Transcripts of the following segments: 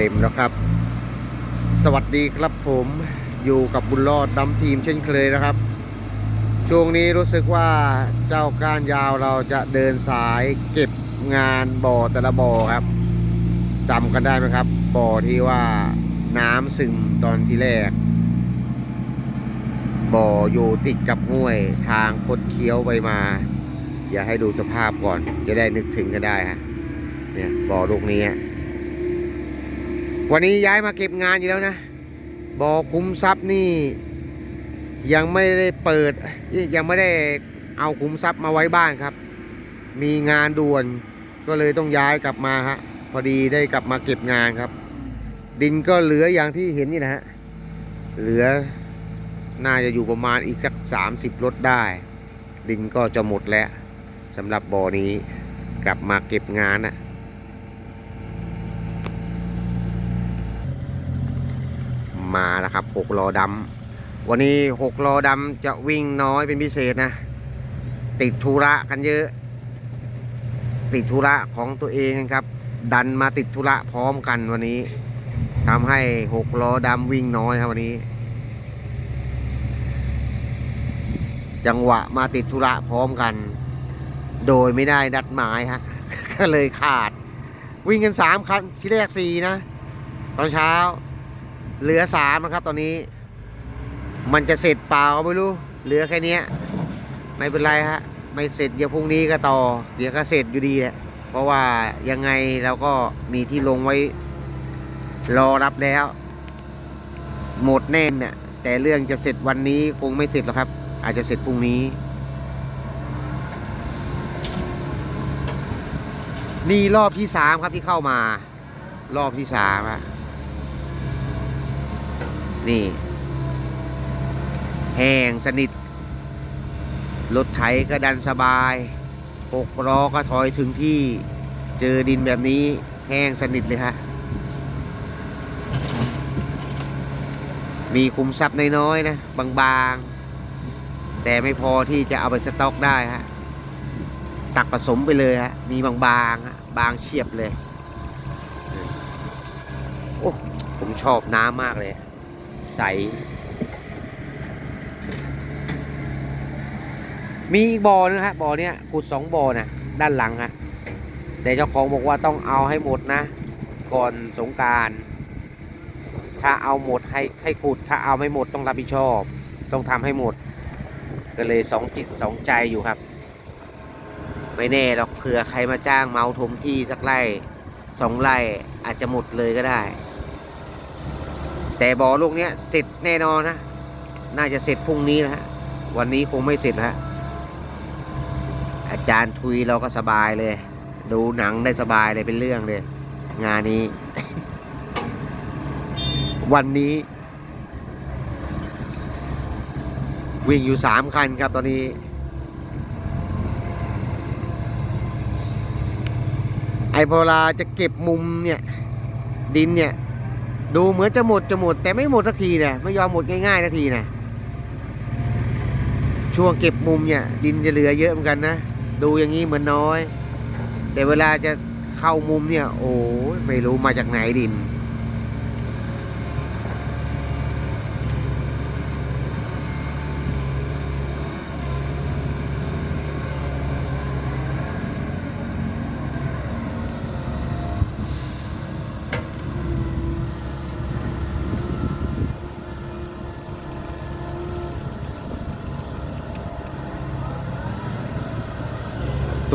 ต็มแล้วครับ สวัสดีครับผมอยู่กับบุญรอดดำทีมเช่นเคยนะครับ ช่วงนี้รู้สึกว่าเจ้าก้านยาวเราจะเดินสายเก็บงานบ่อแต่ละบ่อครับจำกันได้ไหมครับ บ่อที่ว่าน้ำซึมตอนที่แรก บ่ออยู่ติดกับห้วยทางคดเคี้ยวไปมา อย่าให้ดูสภาพก่อนจะได้นึกถึงกันได้ฮะเนี่ยบ่อลูกนี้ วันนี้ย้ายมาเก็บงานอยู่แล้วนะบ่อคุ้มทรัพย์นี่ ยังไม่ได้เปิด ยังไม่ได้เอาคุ้มทรัพย์มาไว้บ้านครับ มีงานด่วนก็เลยต้องย้ายกลับมาฮะพอดีได้กลับมาเก็บงานครับ ดินก็เหลืออย่างที่เห็นนี่นะฮะเหลือน่าจะอยู่ประมาณอีกสักสามสิบรถได้ ดินก็จะหมดแล้วสำหรับบ่อนี้กลับมาเก็บงานนะ มาแล้วครับหกล้อดำวันนี้หกล้อดำจะวิ่งน้อยเป็นพิเศษนะ ติดธุระกันเยอะ ติดธุระของตัวเองครับ ดันมาติดธุระพร้อมกันวันนี้ทำให้หกล้อดำวิ่งน้อยครับวันนี้ จังหวะมาติดธุระพร้อมกัน โดยไม่ได้นัดหมายฮะก็เลยขาด วิ่งกันสามคันที่แรกสี่นะ ตอนเช้า เหลือสามนะครับ ตอนนี้ มันจะเสร็จเปล่าก็ไม่รู้ เหลือแค่เนี้ยไม่เป็นไรฮะไม่เสร็จเดี๋ยวพรุ่งนี้ก็ต่อ เดี๋ยวก็เสร็จอยู่ดีแหละเพราะว่ายังไงเราก็มีที่ลงไว้ รอรับแล้ว หมดแน่นเนี่ยแต่เรื่องจะเสร็จวันนี้คงไม่เสร็จหรอกครับ อาจจะเสร็จพรุ่งนี้ นี่รอบที่สามครับที่เข้ามารอบที่สามอะ นี่ แห้งสนิท รถไถก็ดันสบายหกล้อก็ถอยถึงที่เจอดินแบบนี้แห้งสนิทเลยฮะ มีคุมทรัพย์น้อยๆนะ บางๆ แต่ไม่พอที่จะเอาไปสต็อกได้ฮะ ตักผสมไปเลยฮะ มีบางๆฮะบางเฉียบเลย โอ้ ผมชอบน้ำมากเลย ใส มีอีกบ่อนึงฮะบ่อเนี้ยขุดสองบ่อนะด้านหลังฮะแต่เจ้าของบอกว่าต้องเอาให้หมดนะ ก่อนสงการถ้าเอาหมดให้ให้ขุด ถ้าเอาไม่หมดต้องรับผิดชอบ ต้องทำให้หมด ก็เลยสองจิตสองใจอยู่ครับ ไม่แน่หรอกเผื่อใครมาจ้างเมาถมที่สักไร่สองไร่อาจจะหมดเลยก็ได้ แต่บ่อลูกเนี้ยเสร็จแน่นอนนะ น่าจะเสร็จพรุ่งนี้นะฮะ วันนี้คงไม่เสร็จแล้วฮะอาจารย์ทุยเราก็สบายเลย ดูหนังได้สบายเลยเป็นเรื่องเลย งานนี้ วันนี้ วิ่งอยู่สามคันครับตอนนี้ไอ้พอลาจะเก็บมุมเนี่ย ดินเนี่ย ดูเหมือนจะหมดจะหมด แต่ไม่หมดสักทีนะไม่ยอมหมดง่ายๆสักทีนะช่วงเก็บมุมเนี่ย ดินจะเหลือเยอะเหมือนกันนะ ดูอย่างนี้เหมือนน้อย แต่เวลาจะเข้ามุมเนี่ย โอ้ไม่รู้มาจากไหนดิน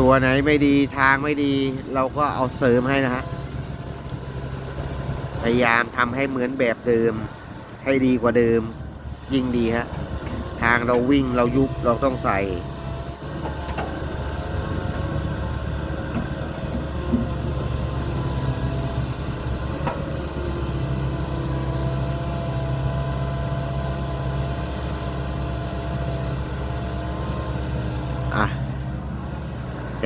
ตัวไหนไม่ดีทางไม่ดี เราก็เอาเสริมให้นะฮะพยายามทำให้เหมือนแบบเดิม ให้ดีกว่าเดิม ยิ่งดีฮะทางเราวิ่งเรายุบเราต้องใส่ อะ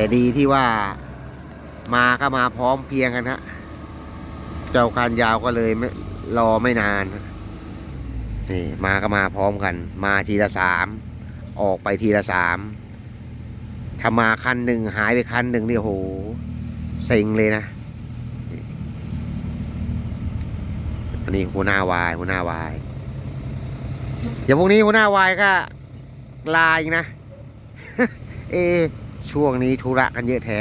แต่ดีที่ว่ามาก็มาพร้อมเพียงกันฮะเจ้าคานยาวก็เลยไม่รอไม่นานนี่มาก็มาพร้อมกัน มาทีละสามออกไปทีละสามถ้ามาคันหนึ่งหายไปคันหนึ่งนี่โหเซ็งเลยนะอันนี้หัวหน้าวายหัวหน้าวายเดี๋ยวพรุ่งนี้หัวหน้าวายก็ลาอีกนะ เอ ช่วงนี้ธุระกันเยอะแท้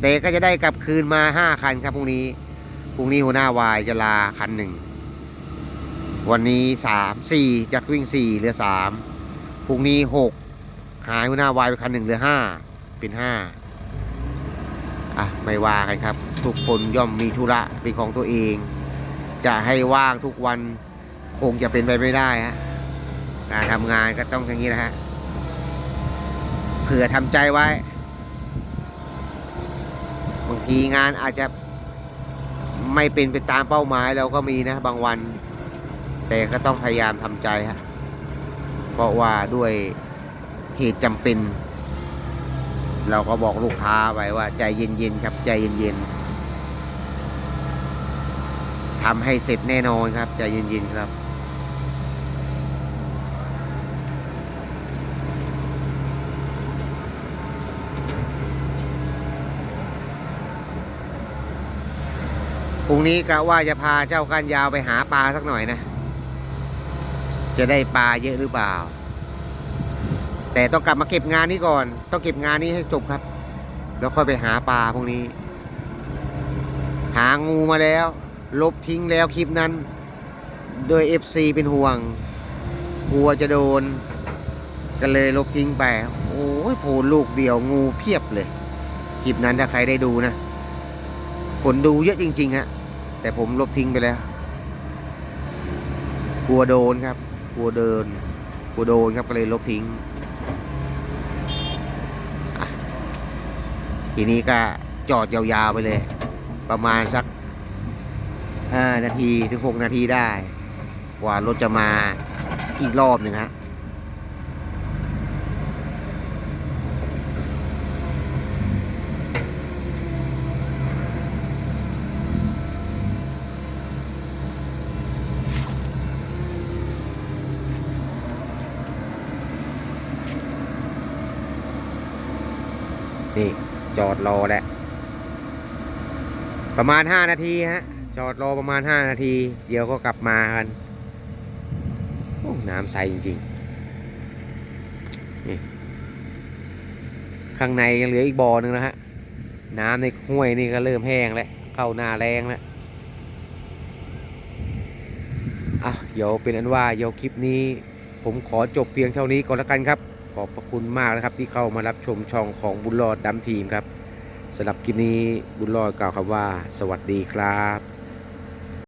แต่ก็จะได้กลับคืนมาห้าคันครับพรุ่งนี้พรุ่งนี้หัวหน้าวายจะลาคันหนึ่งวันนี้สามสี่จากวิ่งสี่เหลือสามพรุ่งนี้หกหายหัวหน้าวายไปคันหนึ่งเหลือห้าเป็นห้าอะไม่ว่ากันครับ ทุกคนย่อมมีธุระเป็นของตัวเอง จะให้ว่างทุกวันคงจะเป็นไปไม่ได้ฮะการทำงานก็ต้องอย่างนี้นะฮะเผื่อทำใจไว้ ทีงานอาจจะไม่เป็นไปตามเป้าหมายเราก็มีนะ บางวัน แต่ก็ต้องพยายามทำใจฮะเพราะว่าด้วยเหตุจำเป็น เราก็บอกลูกค้าไว้ว่า ใจเย็นๆครับใจเย็นๆทำให้เสร็จแน่นอนครับ ใจเย็นๆครับ พรุ่งนี้กะว่าจะพาเจ้าก้านยาวไปหาปลาสักหน่อยนะ จะได้ปลาเยอะหรือเปล่า แต่ต้องกลับมาเก็บงานนี้ก่อน ต้องเก็บงานนี้ให้จบครับ แล้วค่อยไปหาปลาพวกนี้ หางูมาแล้ว ลบทิ้งแล้วคลิปนั้น โดย FC เป็นห่วงกลัวจะโดนก็เลยลบทิ้งไป โอ้ยโผล่ลูกเดียวงูเพียบเลย คลิปนั้นถ้าใครได้ดูนะ คนดูเยอะจริง ๆ ฮะ แต่ผมลบทิ้งไปแล้ว กลัวโดนครับ กลัวเดิน กลัวโดนครับก็เลยลบทิ้ง ทีนี้ก็จอดยาวๆไปเลย ประมาณสักห้านาทีถึงหกนาทีได้ กว่ารถจะมาอีกรอบหนึ่งฮะ นี่จอดรอแหละประมาณห้านาทีฮะ จอดรอประมาณห้านาที เดี๋ยวก็กลับมากันโอ้น้ำใสจริงๆนี่ข้างในยังเหลืออีกบ่อหนึ่งนะฮะ น้ำในห้วยนี่ก็เริ่มแห้งแล้ว เข้าหน้าแรงแล้วอะเดี๋ยวเป็นอันว่าเดี๋ยวคลิปนี้ ผมขอจบเพียงเท่านี้ก่อนล้วกันครับ อบพระคุณมากนะครับ ที่เข้ามารับชมช่องของบุญรอดดำทีมครับสำหรับคลิปนี้บุญรอดกล่าวคำว่า สวัสดีครับ